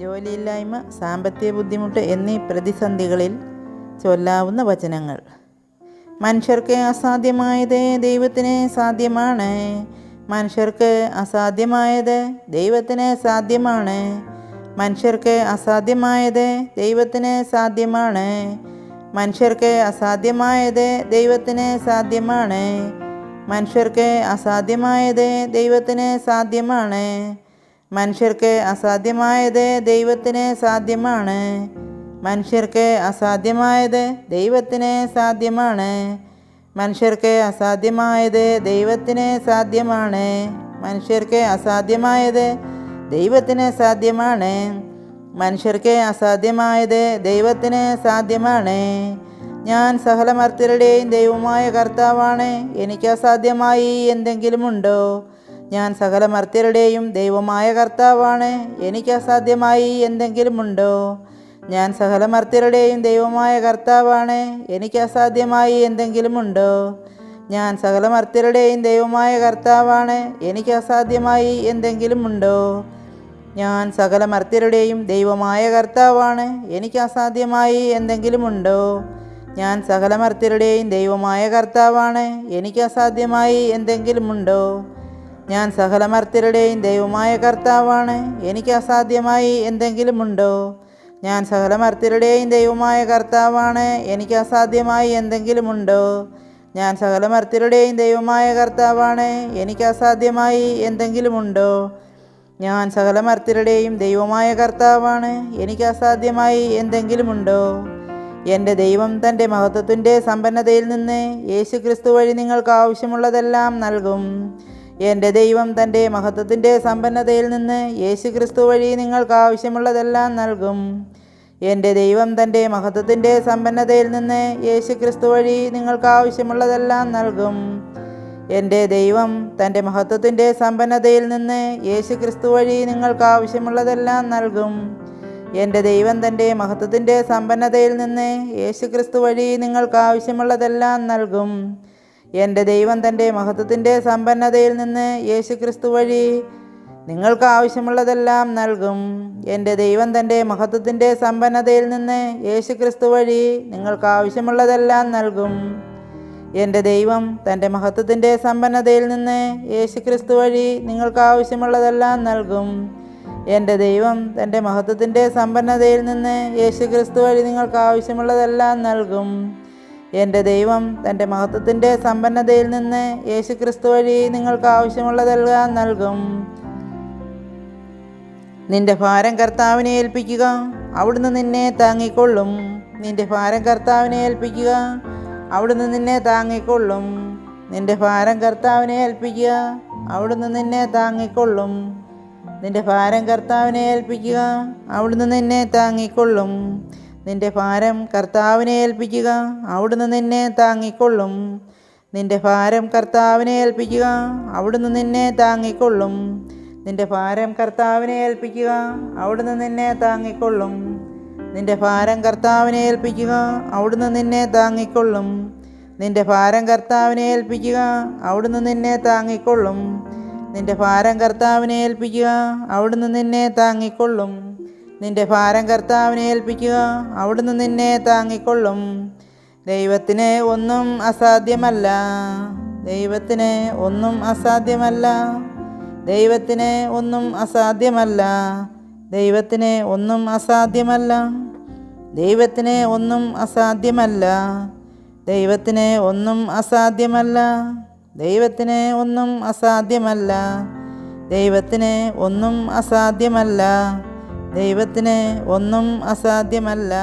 ജോലിയില്ലായ്മ സാമ്പത്തിക ബുദ്ധിമുട്ട് എന്നീ പ്രതിസന്ധികളിൽ ചൊല്ലാവുന്ന വചനങ്ങൾ. മനുഷ്യർക്ക് അസാധ്യമായത് ദൈവത്തിന് സാധ്യമാണ്. മനുഷ്യർക്ക് അസാധ്യമായത് ദൈവത്തിന് സാധ്യമാണ്. മനുഷ്യർക്ക് അസാധ്യമായത് ദൈവത്തിന് സാധ്യമാണ്. മനുഷ്യർക്ക് അസാധ്യമായത് ദൈവത്തിന് സാധ്യമാണ്. മനുഷ്യർക്ക് അസാധ്യമായത് ദൈവത്തിന് സാധ്യമാണ്. മനുഷ്യർക്ക് അസാധ്യമായത് ദൈവത്തിന് സാധ്യമാണ്. മനുഷ്യർക്ക് അസാധ്യമായത് ദൈവത്തിന് സാധ്യമാണ്. മനുഷ്യർക്ക് അസാധ്യമായത് ദൈവത്തിന് സാധ്യമാണ്. മനുഷ്യർക്ക് അസാധ്യമായത് ദൈവത്തിന് സാധ്യമാണ്. മനുഷ്യർക്ക് അസാധ്യമായത് ദൈവത്തിന് സാധ്യമാണ്. ഞാൻ സകലമർത്തരുടെയും ദൈവമായ കർത്താവാണ്. എനിക്ക് അസാധ്യമായി എന്തെങ്കിലുമുണ്ടോ? ഞാൻ സകല മർത്യരുടെയും ദൈവമായ കർത്താവാണ്. എനിക്ക് അസാധ്യമായി എന്തെങ്കിലുമുണ്ടോ? ഞാൻ സകല മർത്യരുടെയും ദൈവമായ കർത്താവാണ്. എനിക്ക് അസാധ്യമായി എന്തെങ്കിലുമുണ്ടോ? ഞാൻ സകല മർത്യരുടെയും ദൈവമായ കർത്താവാണ്. എനിക്ക് അസാധ്യമായി എന്തെങ്കിലുമുണ്ടോ? ഞാൻ സകല മർത്യരുടെയും ദൈവമായ കർത്താവാണ്. എനിക്ക് അസാധ്യമായി എന്തെങ്കിലുമുണ്ടോ? ഞാൻ സകല മർത്യരുടെയും ദൈവമായ കർത്താവാണ്. എനിക്ക് അസാധ്യമായി എന്തെങ്കിലുമുണ്ടോ? ഞാൻ സകലമർത്തരുടെയും ദൈവമായ കർത്താവാണ്. എനിക്ക് അസാധ്യമായി എന്തെങ്കിലുമുണ്ടോ? ഞാൻ സകലമർത്തരുടെയും ദൈവമായ കർത്താവാണ്. എനിക്ക് അസാധ്യമായി എന്തെങ്കിലുമുണ്ടോ? ഞാൻ സകലമർത്തരുടെയും ദൈവമായ കർത്താവാണ്. എനിക്ക് അസാധ്യമായി എന്തെങ്കിലുമുണ്ടോ? ഞാൻ സകലമർത്തരുടെയും ദൈവമായ കർത്താവാണ്. എനിക്ക് അസാധ്യമായി എന്തെങ്കിലുമുണ്ടോ? എന്റെ ദൈവം തന്റെ മഹത്വത്തിന്റെ സമ്പന്നതയിൽ നിന്ന് യേശു ക്രിസ്തു വഴി നിങ്ങൾക്ക് ആവശ്യമുള്ളതെല്ലാം നൽകും. എന്റെ ദൈവം തന്റെ മഹത്വത്തിന്റെ സമ്പന്നതയിൽ നിന്ന് യേശു ക്രിസ്തു വഴി നിങ്ങൾക്ക് ആവശ്യമുള്ളതെല്ലാം നൽകും. എന്റെ ദൈവം തന്റെ മഹത്വത്തിന്റെ സമ്പന്നതയിൽ നിന്ന് യേശു ക്രിസ്തു വഴി നിങ്ങൾക്ക് ആവശ്യമുള്ളതെല്ലാം നൽകും. എന്റെ ദൈവം തന്റെ മഹത്വത്തിന്റെ സമ്പന്നതയിൽ നിന്ന് യേശു ക്രിസ്തു വഴി നിങ്ങൾക്ക് ആവശ്യമുള്ളതെല്ലാം നൽകും. എന്റെ ദൈവം തന്റെ മഹത്വത്തിന്റെ സമ്പന്നതയിൽ നിന്ന് യേശു ക്രിസ്തു വഴി നിങ്ങൾക്ക് ആവശ്യമുള്ളതെല്ലാം നൽകും. എന്റെ ദൈവം തന്റെ മഹത്വത്തിന്റെ സമ്പന്നതയിൽ നിന്ന് യേശു ക്രിസ്തു വഴി നിങ്ങൾക്ക് ആവശ്യമുള്ളതെല്ലാം നൽകും. എന്റെ ദൈവം തന്റെ മഹത്വത്തിന്റെ സമ്പന്നതയിൽ നിന്ന് യേശു ക്രിസ്തു വഴി നിങ്ങൾക്ക് ആവശ്യമുള്ളതെല്ലാം നൽകും. എന്റെ ദൈവം തന്റെ മഹത്വത്തിന്റെ സമ്പന്നതയിൽ നിന്ന് യേശു ക്രിസ്തു വഴി നിങ്ങൾക്ക് ആവശ്യമുള്ളതെല്ലാം നൽകും. എന്റെ ദൈവം തന്റെ മഹത്വത്തിന്റെ സമ്പന്നതയിൽ നിന്ന് യേശു ക്രിസ്തു വഴി നിങ്ങൾക്ക് ആവശ്യമുള്ളതെല്ലാം നൽകും. എന്റെ ദൈവം തന്റെ മഹത്വത്തിന്റെ സമ്പന്നതയിൽ നിന്ന് യേശു ക്രിസ്തു വഴി നിങ്ങൾക്ക് ആവശ്യമുള്ളതെല്ലാം നൽകും നിന്റെ ഭാരം കർത്താവിനെ ഏൽപ്പിക്കുക അവിടുന്ന് നിന്നെ താങ്ങിക്കൊള്ളും. നിന്റെ ഭാരം കർത്താവിനെ ഏൽപ്പിക്കുക അവിടുന്ന് നിന്നെ താങ്ങിക്കൊള്ളും. നിന്റെ ഭാരം കർത്താവിനെ ഏൽപ്പിക്കുക അവിടുന്ന് നിന്നെ താങ്ങിക്കൊള്ളും. നിന്റെ ഭാരം കർത്താവിനെ ഏൽപ്പിക്കുക അവിടുന്ന് നിന്നെ താങ്ങിക്കൊള്ളും. നിന്റെ ഭാരം കർത്താവിനെ ഏൽപ്പിക്കുക. അവിടുന്ന് നിന്നെ താങ്ങിക്കൊള്ളും. നിന്റെ ഭാരം കർത്താവിനെ ഏൽപ്പിക്കുക. അവിടുന്ന് നിന്നെ താങ്ങിക്കൊള്ളും. നിന്റെ ഭാരം കർത്താവിനെ ഏൽപ്പിക്കുക. അവിടുന്ന് നിന്നെ താങ്ങിക്കൊള്ളും. നിന്റെ ഭാരം കർത്താവിനെ ഏൽപ്പിക്കുക. അവിടുന്ന് നിന്നെ താങ്ങിക്കൊള്ളും. നിന്റെ ഭാരം കർത്താവിനെ ഏൽപ്പിക്കുക. അവിടുന്ന് നിന്നെ താങ്ങിക്കൊള്ളും. നിന്റെ ഭാരം കർത്താവിനെ ഏൽപ്പിക്കുക. അവിടുന്ന് നിന്നെ താങ്ങിക്കൊള്ളും. നിന്റെ ഭാരം കർത്താവിനെ ഏൽപ്പിക്കുക. അവിടുന്ന് നിന്നെ താങ്ങിക്കൊള്ളും. ദൈവത്തിന് ഒന്നും അസാധ്യമല്ല. ദൈവത്തിന് ഒന്നും അസാധ്യമല്ല. ദൈവത്തിന് ഒന്നും അസാധ്യമല്ല. ദൈവത്തിന് ഒന്നും അസാധ്യമല്ല. ദൈവത്തിന് ഒന്നും അസാധ്യമല്ല. ദൈവത്തിന് ഒന്നും അസാധ്യമല്ല. ദൈവത്തിന് ഒന്നും അസാധ്യമല്ല. ദൈവത്തിന് ഒന്നും അസാധ്യമല്ല. ദൈവത്തിന് ഒന്നും അസാധ്യമല്ല.